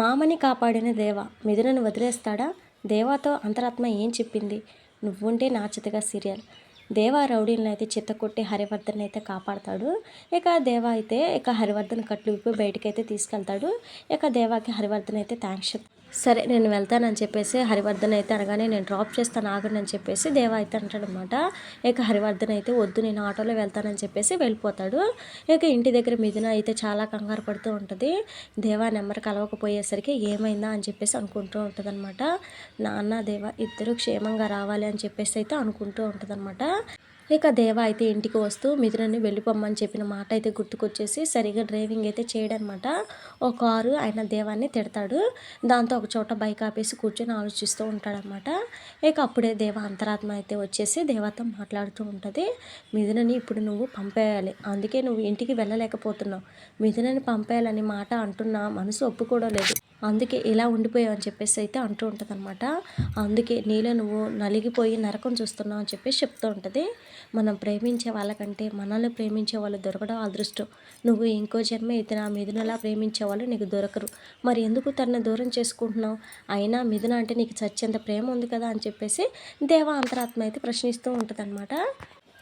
మామని కాపాడిన దేవ మిథునను వదిలేస్తాడా? దేవాతో అంతరాత్మ ఏం చెప్పింది? నువ్వుంటే నాచతగా సీరియల్. దేవా రౌడీలను అయితే చిత్తకొట్టి హరివర్ధన్ అయితే కాపాడతాడు. ఇక దేవా అయితే ఇక హరివర్ధన్ కట్లు విప్పి బయటకైతే తీసుకెళ్తాడు. ఇక దేవాకి హరివర్ధన్ అయితే థ్యాంక్స్ చెప్తాడు సరే నేను వెళ్తానని చెప్పేసి హరివర్ధన్ అయితే అనగానే నేను డ్రాప్ చేస్తాను ఆగండి అని చెప్పేసి దేవా అయితే అంటాడనమాట. ఇక హరివర్ధన్ అయితే వద్దు నేను ఆటోలో వెళ్తానని చెప్పేసి వెళ్ళిపోతాడు. ఇక ఇంటి దగ్గర మిథున అయితే చాలా కంగారు పడుతూ ఉంటుంది. దేవా నెంబర్ కలవకపోయేసరికి ఏమైందా అని చెప్పేసి అనుకుంటూ ఉంటుంది అనమాట నాన్న దేవా ఇద్దరు క్షేమంగా రావాలి అని చెప్పేసి అయితే అనుకుంటూ ఉంటుంది ఇక దేవ అయితే ఇంటికి వస్తూ మిథునని వెళ్ళిపోమ్మని చెప్పిన మాట అయితే గుర్తుకొచ్చేసి సరిగా డ్రైవింగ్ అయితే చేయడనమాట ఒక కారు ఆయన దేవాన్ని తిడతాడు. దాంతో ఒక చోట బైక్ ఆపేసి కూర్చొని ఆలోచిస్తూ ఉంటాడనమాట ఇక అప్పుడే దేవ అంతరాత్మ అయితే వచ్చేసి దేవతో మాట్లాడుతూ ఉంటుంది. మిథునని ఇప్పుడు నువ్వు పంపేయాలి. అందుకే నువ్వు ఇంటికి వెళ్ళలేకపోతున్నావు. మిథునని పంపేయాలని మాట అంటున్నా మనసు ఒప్పుకోవడం లేదు. అందుకే ఇలా ఉండిపోయావు అని చెప్పేసి అయితే అంటూ ఉంటుంది అనమాట అందుకే నీలో నువ్వు నలిగిపోయి నరకం చూస్తున్నావు అని చెప్పేసి చెప్తూ ఉంటుంది. మనం ప్రేమించే వాళ్ళకంటే మనల్ని ప్రేమించే వాళ్ళు దొరకడం అదృష్టం. నువ్వు ఇంకో జన్మ ఇతర మిథునలా ప్రేమించే వాళ్ళు నీకు దొరకరు. మరి ఎందుకు తనని దూరం చేసుకుంటున్నావు? అయినా మిథున అంటే నీకు చచ్చేంత ప్రేమ ఉంది కదా అని చెప్పేసి దేవ అంతరాత్మ అయితే ప్రశ్నిస్తూ ఉంటుంది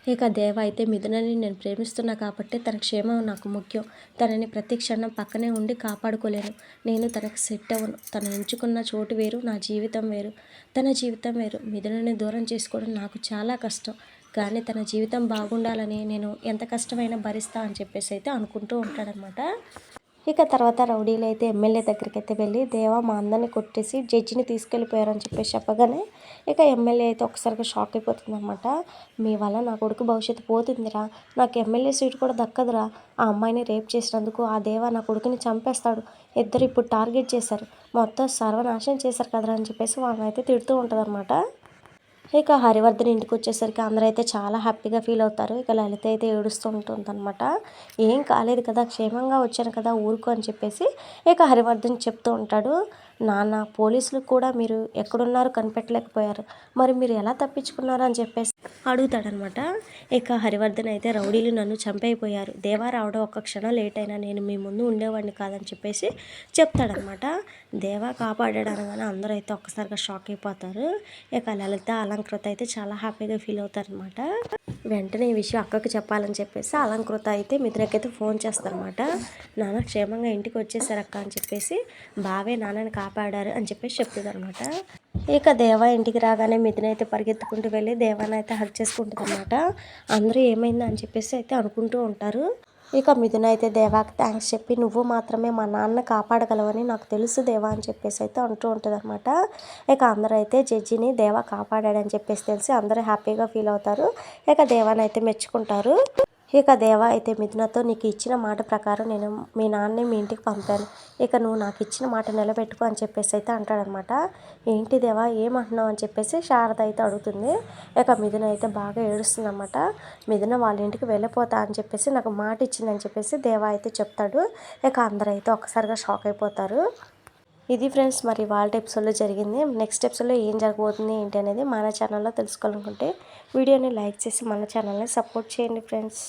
ఇక దేవ అయితే మిథునని నేను ప్రేమిస్తున్నా కాబట్టి తన క్షేమం నాకు ముఖ్యం. తనని ప్రతి క్షణం పక్కనే ఉండి కాపాడుకోలేను. నేను తనకు సెట్ అవ్వను. తను ఎంచుకున్న చోటు వేరు నా జీవితం వేరు. తన జీవితం వేరు. మిథునని దూరం చేసుకోవడం నాకు చాలా కష్టం. కానీ తన జీవితం బాగుండాలని నేను ఎంత కష్టమైనా భరిస్తా అని చెప్పేసి అయితే అనుకుంటూ ఉంటాడనమాట ఇక తర్వాత రౌడీలు అయితే ఎమ్మెల్యే దగ్గరికి అయితే వెళ్ళి దేవా మా అందరిని కొట్టేసి జడ్జిని తీసుకెళ్ళిపోయారని చెప్పేసి చెప్పగానే ఇక ఎమ్మెల్యే అయితే ఒకసారిగా షాక్ అయిపోతుంది అనమాట మీ వల్ల నా కొడుకు భవిష్యత్తు పోతుందిరా. నాకు ఎమ్మెల్యే సీట్ కూడా దక్కదురా. ఆ అమ్మాయిని రేప్ చేసినందుకు ఆ దేవా నా కొడుకుని చంపేస్తాడు. ఇద్దరు ఇప్పుడు టార్గెట్ చేశారు. మొత్తం సర్వనాశనం చేశారు కదరా అని చెప్పేసి వాళ్ళని అయితే తిడుతూ ఉంటుంది ఇక హరివర్ధన్ ఇంటికి వచ్చేసరికి అందరూ అయితే చాలా హ్యాపీగా ఫీల్ అవుతారు. ఇక లలిత అయితే ఏడుస్తూ ఉంటుంది అనమాట ఏం కాలేదు కదా క్షేమంగా వచ్చాను కదా ఊరుకు అని చెప్పేసి ఇక హరివర్ధన్ చెప్తూ ఉంటాడు. నాన్న పోలీసులు కూడా మీరు ఎక్కడున్నారు కనిపెట్టలేకపోయారు. మరి మీరు ఎలా తప్పించుకున్నారు అని చెప్పేసి అడుగుతాడనమాట. ఇక హరివర్ధన్ అయితే రౌడీలు నన్ను చంపైపోయారు దేవా రావడం ఒక్క క్షణం లేట్ అయినా నేను మీ ముందు ఉండేవాడిని కాదని చెప్పేసి చెప్తాడనమాట. దేవా కాపాడాడు అనగానే అందరూ అయితే ఒక్కసారిగా షాక్ అయిపోతారు. ఇక లలిత అలంకృత అయితే చాలా హ్యాపీగా ఫీల్ అవుతారనమాట. వెంటనే ఈ విషయం అక్కకి చెప్పాలని చెప్పేసి అలంకృత అయితే మిత్రకైతే ఫోన్ చేస్తారనమాట. నాన్న క్షేమంగా ఇంటికి వచ్చేసారు అక్క అని చెప్పేసి బావే నాన్నని కాపాడారు అని చెప్పేసి చెప్తుంది అనమాట ఇక దేవ ఇంటికి రాగానే మిథున అయితే పరిగెత్తుకుంటూ వెళ్ళి దేవాన్ని అయితే హక్ చేసుకుంటుంది అనమాట అందరూ ఏమైంది అని చెప్పేసి అయితే అనుకుంటూ ఉంటారు. ఇక మిథున అయితే దేవాకి థ్యాంక్స్ చెప్పి నువ్వు మాత్రమే మా నాన్న కాపాడగలవని నాకు తెలుసు దేవా అని చెప్పేసి అయితే అంటూ ఉంటుంది అనమాట ఇక అందరూ అయితే జడ్జిని దేవా కాపాడాడని చెప్పేసి తెలిసి అందరూ హ్యాపీగా ఫీల్ అవుతారు. ఇక దేవాని అయితే మెచ్చుకుంటారు. ఇక దేవ అయితే మిథునతో నీకు ఇచ్చిన మాట ప్రకారం నేను మీ నాన్నని మీ ఇంటికి పంపాను. ఇక నువ్వు నాకు ఇచ్చిన మాట నిలబెట్టుకో అని చెప్పేసి అయితే అంటాడనమాట. ఏంటి దేవా ఏమంటున్నావు అని చెప్పేసి శారద అయితే అడుగుతుంది. ఇక మిథున అయితే బాగా ఏడుస్తుంది అనమాట మిథున వాళ్ళ ఇంటికి వెళ్ళిపోతా అని చెప్పేసి నాకు మాట ఇచ్చిందని చెప్పేసి దేవా అయితే చెప్తాడు. ఇక అందరూ అయితే ఒక్కసారిగా షాక్ అయిపోతారు. ఇది ఫ్రెండ్స్ మరి వాళ్ళ ఎపిసోడ్లో జరిగింది. నెక్స్ట్ ఎపిసోడ్లో ఏం జరగబోతుంది ఏంటి అనేది మన ఛానల్లో తెలుసుకోవాలనుకుంటే వీడియోని లైక్ చేసి మన ఛానల్ని సపోర్ట్ చేయండి ఫ్రెండ్స్.